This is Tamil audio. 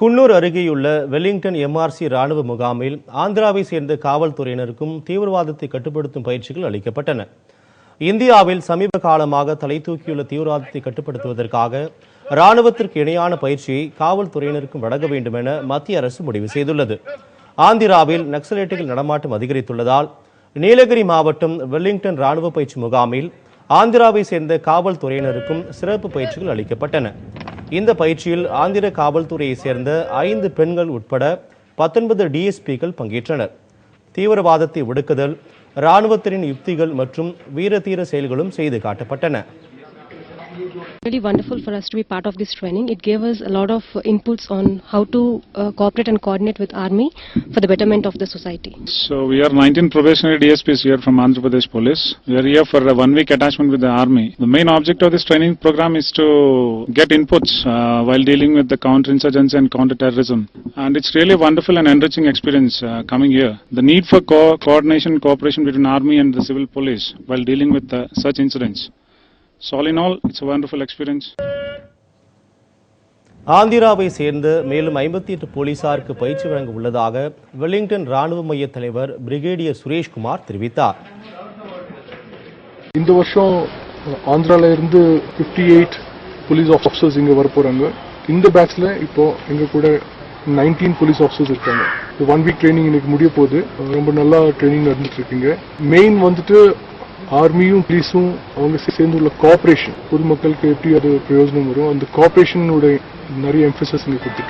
குன்னூர் அருகேயுள்ள வெலிங்டன் எம்ஆர்சி ராணுவ முகாமில் ஆந்திராவை சேர்ந்த காவல்துறையினருக்கும் தீவிரவாதத்தை கட்டுப்படுத்தும் பயிற்சிகள் அளிக்கப்பட்டன. இந்தியாவில் சமீப காலமாக தலை தூக்கியுள்ள தீவிரவாதத்தை கட்டுப்படுத்துவதற்காக ராணுவத்திற்கு இணையான பயிற்சியை காவல்துறையினருக்கும் வழங்க வேண்டும் என மத்திய அரசு முடிவு செய்துள்ளது. ஆந்திராவில் நக்சலைட்டுகள் நடமாட்டம் அதிகரித்துள்ளதால் நீலகிரி மாவட்டம் வெல்லிங்டன் ராணுவ பயிற்சி முகாமில் ஆந்திராவை சேர்ந்த காவல்துறையினருக்கும் சிறப்பு பயிற்சிகள் அளிக்கப்பட்டன. இந்த பயிற்சியில் ஆந்திர காவல்துறையைச் சேர்ந்த ஐந்து பெண்கள் உட்பட பத்தொன்பது டிஎஸ்பிக்கள் பங்கேற்றனர். தீவிரவாதத்தை ஒடுக்குதல் இராணுவத்தினரின் யுக்திகள் மற்றும் வீரதீர செயல்களும் செய்து காட்டப்பட்டன. Really wonderful for us to be part of this training. It gave us a lot of uh, inputs on how to uh, cooperate and coordinate with Army for the betterment of the society. So we are 19 probationary DSPs here from Andhra Pradesh Police. We are here for a one-week attachment with the Army. The main object of this training program is to get inputs uh, while dealing with the counterinsurgency and counter-terrorism. And it's really a wonderful and enriching experience uh, coming here. The need for co- coordination cooperation between Army and the civil police while dealing with uh, such incidents. So all in all, it's a wonderful experience. ஆந்திராவை சேர்ந்த மேலும் ஐம்பத்தி எட்டு போலீசாருக்கு பயிற்சி வழங்க உள்ளதாக வெலிங்டன் ராணுவ மைய தலைவர் பிரிகேடியர் சுரேஷ்குமார் தெரிவித்தார். இந்த வருஷம் ஆந்திரால இருந்து 58 எயிட் போலீஸ் ஆஃபீஸர்ஸ் இங்க வர போறாங்க. இந்த பேட்ச்ல இப்போ எங்க கூட 19 போலீஸ் ஆஃபீஸர்ஸ் இருக்காங்க. ஒன் வீக் ட்ரைனிங் இன்னைக்கு முடிய போகுது. ரொம்ப நல்லா ட்ரைனிங் நடந்துட்டு இருக்குங்க. மெயின் வந்துட்டு ஆர்மியும் போலீஸும் அவங்க சேர்ந்து உள்ள கோஆபரேஷன் பொதுமக்களுக்கு எப்படி அது பிரயோஜனம் வரும்? அந்த கோஆபரேஷனோட நிறைய எம்பசஸ் இங்க கொடுத்துட்டு